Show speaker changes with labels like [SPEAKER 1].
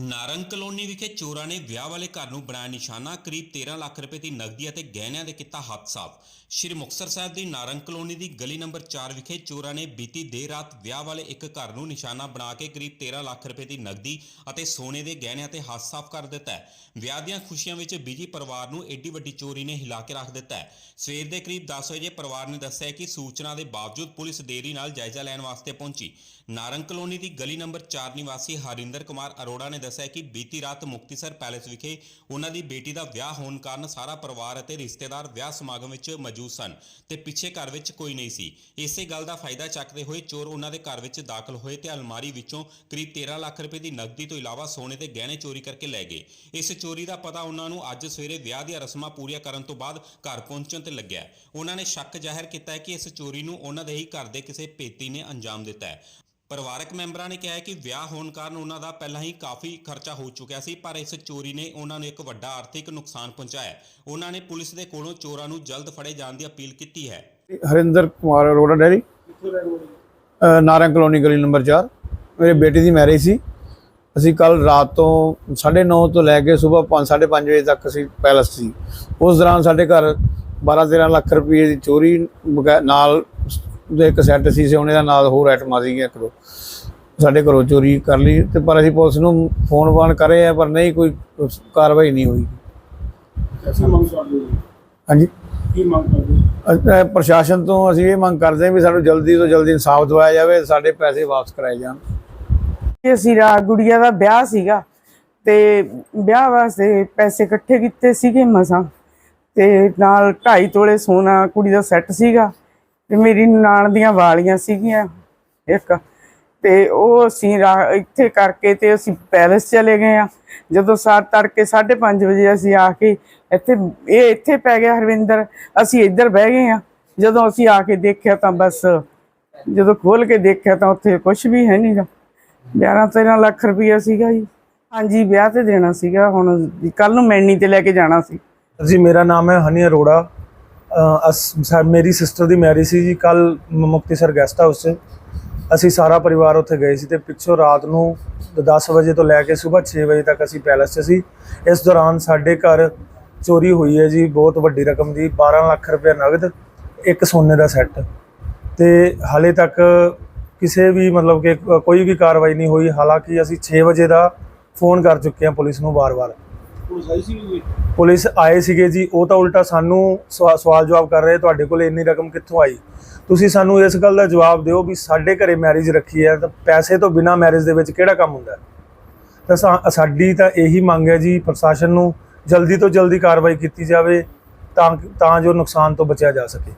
[SPEAKER 1] Narang colony ਵਿਖੇ ਚੋਰਾਂ ਨੇ ਵਿਆਹ ਵਾਲੇ ਘਰ ਨੂੰ ਬਣਾਇਆ ਨਿਸ਼ਾਨਾ, ਕਰੀਬ 13 ਲੱਖ ਰੁਪਏ ਦੀ ਨਕਦੀ ਅਤੇ ਗਹਿਣਿਆਂ ਦੇ ਕੀਤਾ ਹੱਥ ਸਾਫ਼ ਸ਼੍ਰੀ ਮੁਕਤਸਰ ਸਾਹਿਬ ਦੀ ਨਾਰੰਗ ਕਲੋਨੀ ਦੀ ਗਲੀ ਨੰਬਰ 4 ਵਿਖੇ ਚੋਰਾਂ ਨੇ ਬੀਤੀ ਦੇਰ ਰਾਤ ਵਿਆਹ ਵਾਲੇ ਇੱਕ ਘਰ ਨੂੰ ਨਿਸ਼ਾਨਾ ਬਣਾ ਕੇ ਕਰੀਬ 13 ਲੱਖ ਰੁਪਏ ਦੀ ਨਕਦੀ ਅਤੇ ਸੋਨੇ ਦੇ ਗਹਿਣਿਆਂ ਤੇ ਹੱਥ ਸਾਫ਼ ਕਰ ਦਿੱਤਾ ਹੈ। ਵਿਆਹ ਦੀਆਂ ਖੁਸ਼ੀਆਂ ਵਿੱਚ ਬਿਜ਼ੀ ਪਰਿਵਾਰ ਨੂੰ ਏਡੀ ਵੱਡੀ ਚੋਰੀ ਨੇ ਹਿਲਾ ਕੇ ਰੱਖ ਦਿੱਤਾ ਹੈ। ਸਵੇਰ ਦੇ ਕਰੀਬ 10 ਵਜੇ ਪਰਿਵਾਰ ਨੇ ਦੱਸਿਆ ਕਿ ਸੂਚਨਾ ਦੇ ਬਾਵਜੂਦ ਪੁਲਿਸ ਦੇਰੀ ਨਾਲ ਜਾਇਜ਼ਾ ਲੈਣ ਵਾਸਤੇ ਪਹੁੰਚੀ। ਨਾਰੰਗ ਕਲੋਨੀ ਦੀ ਗਲੀ ਨੰਬਰ 4 ਨਿਵਾਸੀ ਹਰਿੰਦਰ ਕੁਮਾਰ ਅਰੋੜਾ ਨੇ ਦੱਸਿਆ ਕਿ ਬੀਤੀ ਰਾਤ ਮੁਕਤੀਸਰ ਪੈਲੇਸ ਵਿਖੇ ਉਹਨਾਂ ਦੀ ਬੇਟੀ ਦਾ ਵਿਆਹ ਹੋਣ ਕਾਰਨ ਸਾਰਾ ਪਰਿਵਾਰ ਅਤੇ ਰਿਸ਼ਤੇਦਾਰ ਵਿਆਹ ਸਮਾਗਮ ਵਿੱਚ ਮੌਜੂਦ ਸਨ ਤੇ ਪਿੱਛੇ ਘਰ ਵਿੱਚ ਕੋਈ ਨਹੀਂ ਸੀ। ਇਸੇ ਗੱਲ ਦਾ ਫਾਇਦਾ ਚੱਕਦੇ ਹੋਏ ਚੋਰ ਉਹਨਾਂ ਦੇ ਘਰ ਵਿੱਚ ਦਾਖਲ ਹੋਏ ਤੇ ਅਲਮਾਰੀ ਵਿੱਚੋਂ ਕਰੀਬ 13 ਲੱਖ ਰੁਪਏ ਦੀ ਨਕਦੀ ਤੋਂ ਇਲਾਵਾ ਸੋਨੇ ਦੇ ਗਹਿਣੇ ਚੋਰੀ ਕਰਕੇ ਲੈ ਗਏ। ਇਸ ਚੋਰੀ ਦਾ ਪਤਾ ਉਹਨਾਂ ਨੂੰ ਅੱਜ ਸਵੇਰੇ ਵਿਆਹ ਦੀਆਂ ਰਸਮਾਂ ਪੂਰੀਆਂ ਕਰਨ ਤੋਂ ਬਾਅਦ ਘਰ ਪਹੁੰਚਣ ਤੇ ਲੱਗਿਆ। ਉਹਨਾਂ ਨੇ ਸ਼ੱਕ ਜ਼ਾਹਿਰ ਕੀਤਾ ਹੈ ਕਿ ਇਸ ਚੋਰੀ ਨੂੰ ਉਹਨਾਂ ਦੇ ਹੀ ਘਰ ਦੇ ਕਿਸੇ ਪੇਤੀ ਨੇ ਅੰਜਾਮ ਦਿੱਤਾ ਹੈ। ਪਰਿਵਾਰਕ ਮੈਂਬਰਾਂ ਨੇ ਕਿਹਾ ਹੈ ਕਿ ਵਿਆਹ ਹੋਣ ਕਾਰਨ ਉਹਨਾਂ ਦਾ ਪਹਿਲਾਂ ਹੀ ਕਾਫੀ ਖਰਚਾ ਹੋ ਚੁੱਕਿਆ ਸੀ ਪਰ ਇਸ ਚੋਰੀ ਨੇ ਉਹਨਾਂ ਨੂੰ ਇੱਕ ਵੱਡਾ ਆਰਥਿਕ ਨੁਕਸਾਨ ਪਹੁੰਚਾਇਆ ਹੈ। ਉਹਨਾਂ ਨੇ ਪੁਲਿਸ ਦੇ ਕੋਲੋਂ ਚੋਰਾਂ ਨੂੰ ਜਲਦ ਫੜੇ ਜਾਣ ਦੀ ਅਪੀਲ ਕੀਤੀ ਹੈ।
[SPEAKER 2] ਹਰਿੰਦਰ ਕੁਮਾਰ ਅਰੋੜਾ ਡੈਰੀ। ਅ, ਨਾਰੰਗ ਕਲੋਨੀ ਗਲੀ ਨੰਬਰ 4 ਮੇਰੇ ਬੇਟੀ ਦੀ ਮੈਰਿਜ ਸੀ। ਅਸੀਂ ਕੱਲ ਰਾਤ ਤੋਂ 9:30 ਤੋਂ ਲੈ ਕੇ ਸਵੇਰ 5:30 ਵਜੇ ਤੱਕ ਅਸੀਂ ਪੈਲਸ ਸੀ। ਉਸ ਦੌਰਾਨ ਸਾਡੇ ਘਰ 12-13 ਲੱਖ ਰੁਪਏ ਦੀ ਚੋਰੀ ਬਗੈ- ਨਾਲ ਦੇ ਇੱਕ ਸੈੱਟ ਸੀ ਸੋਨੇ ਦਾ ਨਾਲ ਹੋਰ ਆਈਟਮਾਂ ਸੀਗੀਆਂ ਇੱਕ ਦੋ। ਸਾਡੇ ਘਰੋਂ ਚੋਰੀ ਕਰ ਲਈ ਤੇ ਪਰ ਅਸੀਂ ਪੁਲਿਸ ਨੂੰ ਫੋਨ ਵਾਨ ਕਰੇ ਆ ਪਰ ਨਹੀਂ ਕੋਈ ਕਾਰਵਾਈ ਨਹੀਂ ਹੋਈ।
[SPEAKER 3] ਐਸੀ ਮੰਗ ਕਰਦੇ ਹੋ?
[SPEAKER 2] ਹਾਂਜੀ।
[SPEAKER 3] ਕੀ ਮੰਗ ਕਰਦੇ
[SPEAKER 2] ਪ੍ਰਸ਼ਾਸਨ ਤੋਂ ਅਸੀਂ ਇਹ ਮੰਗ ਕਰਦੇ ਹਾਂ ਵੀ ਸਾਨੂੰ ਜਲਦੀ ਤੋਂ ਜਲਦੀ ਇਨਸਾਫ ਦਿਵਾਇਆ ਜਾਵੇ ਸਾਡੇ ਪੈਸੇ ਵਾਪਸ ਕਰਾਏ ਜਾਣ।
[SPEAKER 4] ਕਿ ਅਸੀਂ ਰਾ ਗੁੜੀਆ ਦਾ ਵਿਆਹ ਸੀਗਾ ਤੇ ਵਿਆਹ ਵਾਸਤੇ ਪੈਸੇ ਇਕੱਠੇ ਕੀਤੇ ਸੀਗੇ ਮਸਾਂ ਤੇ ਨਾਲ 2.5 ਤੋਲੇ ਸੋਨਾ ਕੁੜੀ ਦਾ ਸੈੱਟ ਸੀਗਾ। ਤੇ ਮੇਰੀ ਨਾਨ ਦੀਆਂ ਵਾਲੀਆਂ ਸੀਗੀਆਂ, ਇੱਕ। ਤੇ ਉਹ ਅਸੀਂ ਇੱਥੇ ਕਰਕੇ ਤੇ ਅਸੀਂ ਪੈਲਸ ਚਲੇ ਗਏ ਆ। ਜਦੋਂ ਸਾਰ ਤੜਕੇ 5:30 ਵਜੇ ਅਸੀਂ ਆ ਕੇ ਇੱਥੇ, ਇਹ ਇੱਥੇ ਪੈ ਗਿਆ ਹਰਵਿੰਦਰ। ਅਸੀਂ ਇੱਧਰ ਬਹਿ ਗਏ ਆ। ਜਦੋਂ ਅਸੀਂ ਆ ਕੇ ਦੇਖਿਆ ਤਾਂ ਬਸ, ਜਦੋਂ ਖੋਲ ਕੇ ਦੇਖਿਆ ਤਾਂ ਉੱਥੇ ਕੁਝ ਵੀ ਹੈ ਨਹੀਂਗਾ 11 13 ਲੱਖ ਰੁਪਇਆ ਸੀਗਾ ਜੀ। ਹਾਂਜੀ, ਵਿਆਹ ਤੇ ਦੇਣਾ ਸੀਗਾ। ਹੁਣ ਕੱਲ ਨੂੰ ਮੈਣੀ ਤੇ ਲੈ ਕੇ ਜਾਣਾ ਸੀ।
[SPEAKER 3] ਜੀ, ਮੇਰਾ ਨਾਮ ਹੈ ਹਨੀ ਅਰੋੜਾ। ਮੇਰੀ ਸਿਸਟਰ ਦੀ ਮੈਰਿਜ ਸੀ ਜੀ ਕੱਲ ਮੁਕਤੀਸਰ ਗੈਸਟ ਹਾਊਸ 'ਚ। ਅਸੀਂ ਸਾਰਾ ਪਰਿਵਾਰ ਉੱਥੇ ਗਏ ਸੀ ਤੇ ਪਿੱਛੋਂ ਰਾਤ ਨੂੰ 10 ਵਜੇ ਤੋਂ ਲੈ ਕੇ ਸਵੇਰ 6 ਵਜੇ ਤੱਕ ਅਸੀਂ ਪੈਲਸ 'ਚ ਸੀ। ਇਸ ਦੌਰਾਨ ਸਾਡੇ ਘਰ ਚੋਰੀ ਹੋਈ ਹੈ ਜੀ, ਬਹੁਤ ਵੱਡੀ ਰਕਮ ਦੀ 12 ਲੱਖ ਰੁਪਏ ਨਗਦ, ਇੱਕ ਸੋਨੇ ਦਾ ਸੈੱਟ। ਤੇ ਹਾਲੇ ਤੱਕ ਕਿਸੇ ਵੀ ਮਤਲਬ ਕਿ ਕੋਈ ਵੀ ਕਾਰਵਾਈ ਨਹੀਂ ਹੋਈ, ਹਾਲਾਂਕਿ ਅਸੀਂ 6 ਵਜੇ ਦਾ ਫੋਨ ਕਰ ਚੁੱਕੇ ਹਾਂ ਪੁਲਿਸ ਨੂੰ ਵਾਰ-ਵਾਰ। ਪੁਲਿਸ ਆਏ ਸੀਗੇ ਜੀ, ਉਹ ਤਾਂ ਉਲਟਾ ਸਾਨੂੰ ਸਵਾ- ਸਵਾਲ ਜਵਾਬ ਕਰ ਰਹੇ, ਤੁਹਾਡੇ ਕੋਲ ਇੰਨੀ ਰਕਮ ਕਿੱਥੋਂ ਆਈ? ਤੁਸੀਂ ਸਾਨੂੰ ਇਸ ਗੱਲ ਦਾ ਜਵਾਬ ਦਿਓ ਵੀ ਸਾਡੇ ਘਰੇ ਮੈਰਿਜ ਰੱਖੀ ਹੈ, ਤਾਂ ਪੈਸੇ ਤੋਂ ਬਿਨਾ ਮੈਰਿਜ ਦੇ ਵਿੱਚ ਕਿਹੜਾ ਕੰਮ ਹੁੰਦਾ? ਤਾਂ ਸਾਡੀ ਤਾਂ ਇਹੀ ਮੰਗ ਹੈ ਜੀ ਪ੍ਰਸ਼ਾਸਨ ਨੂੰ, ਜਲਦੀ ਤੋਂ ਜਲਦੀ ਕਾਰਵਾਈ ਕੀਤੀ ਜਾਵੇ ਤਾਂ ਤਾਂ ਜੋ ਨੁਕਸਾਨ ਤੋਂ ਬਚਿਆ ਜਾ ਸਕੇ।